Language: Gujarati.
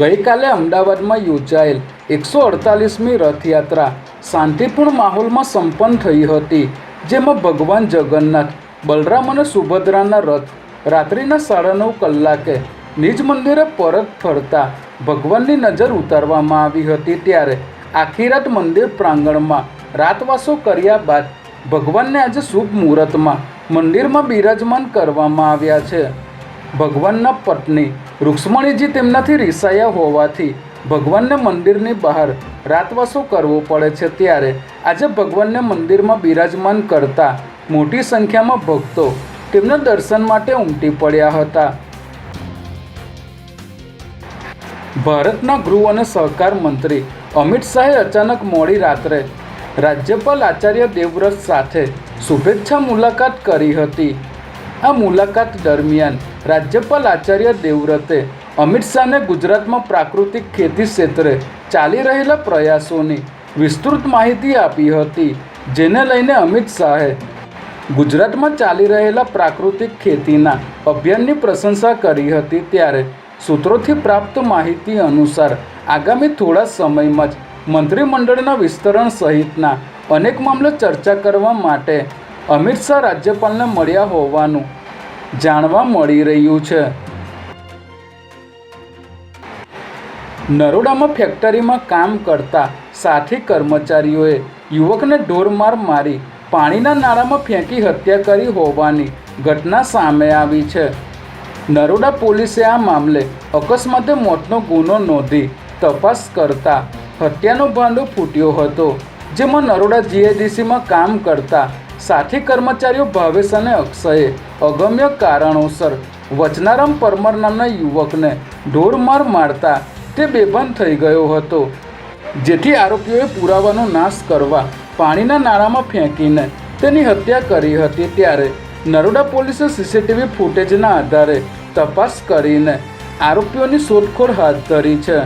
ગઈકાલે અમદાવાદમાં યોજાયેલ એકસો અડતાલીસમી રથયાત્રા શાંતિપૂર્ણ માહોલમાં સંપન્ન થઈ હતી, જેમાં ભગવાન જગન્નાથ, બલરામ અને સુભદ્રાના રથ, રાત્રિના સાડા નવ કલાકે નિજ મંદિરે પરત ફરતા ભગવાનની નજર ઉતારવામાં આવી હતી ત્યારે આખી રાત મંદિર પ્રાંગણમાં રાતવાસો કર્યા બાદ ભગવાનને આજે શુભ મુહૂર્તમાં મંદિરમાં બિરાજમાન કરવામાં આવ્યા છે. ભગવાનના પત્ની રૂક્ષ્મણીજી તેમનાથી રિસાયા હોવાથી ભગવાનને મંદિરની બહાર રાતવાસો કરવો પડે છે ત્યારે આજે ભગવાનને મંદિરમાં બિરાજમાન કરતા મોટી સંખ્યામાં ભક્તો તેમના દર્શન માટે ઉમટી પડ્યા હતા. ભારતના ગૃહ અને સહકાર મંત્રી અમિત શાહે અચાનક મોડી રાત્રે રાજ્યપાલ આચાર્ય દેવવ્રત સાથે શુભેચ્છા મુલાકાત કરી હતી. આ મુલાકાત દરમિયાન રાજ્યપાલ આચાર્ય દેવવ્રતે અમિત શાહને ગુજરાતમાં પ્રાકૃતિક ખેતી ક્ષેત્રે ચાલી રહેલા પ્રયાસોની વિસ્તૃત માહિતી આપી હતી, જેને લઈને અમિત શાહે ગુજરાતમાં ચાલી રહેલા પ્રાકૃતિક ખેતીના અભિયાનની પ્રશંસા કરી હતી ત્યારે સૂત્રોથી પ્રાપ્ત માહિતી અનુસાર આગામી થોડા સમયમાં જ મંત્રીમંડળના વિસ્તરણ સહિતના અનેક મામલે ચર્ચા કરવા માટે અમિત શાહ રાજ્યપાલને મળ્યા હોવાનું જાણવા મળી રહ્યું છે. નરોડામાં ફેક્ટરીમાં કામ કરતા સાથી કર્મચારીઓએ યુવકને ઢોરમાર મારી પાણીના નાળામાં ફેંકી હત્યા કરી હોવાની ઘટના સામે આવી છે. નરોડા પોલીસે આ મામલે અકસ્માતે મોતનો ગુનો નોંધી તપાસ કરતા હત્યાનો ભાંડો ફૂટ્યો હતો, જેમાં નરોડા જીઆઈડીસીમાં કામ કરતા સાથી કર્મચારીઓ ભાવેશ અને અક્ષયે અગમ્ય કારણોસર વચનારામ પરમાર નામના યુવકને ઢોરમાર મારતા તે બેભાન થઈ ગયો હતો. જેથી આરોપીઓએ પુરાવાનો નાશ કરવા પાણીના નાળામાં ફેંકીને તેની હત્યા કરી હતી. ત્યારે નરોડા પોલીસે સીસીટીવી ફૂટેજના આધારે તપાસ કરીને આરોપીઓની શોધખોળ હાથ ધરી છે.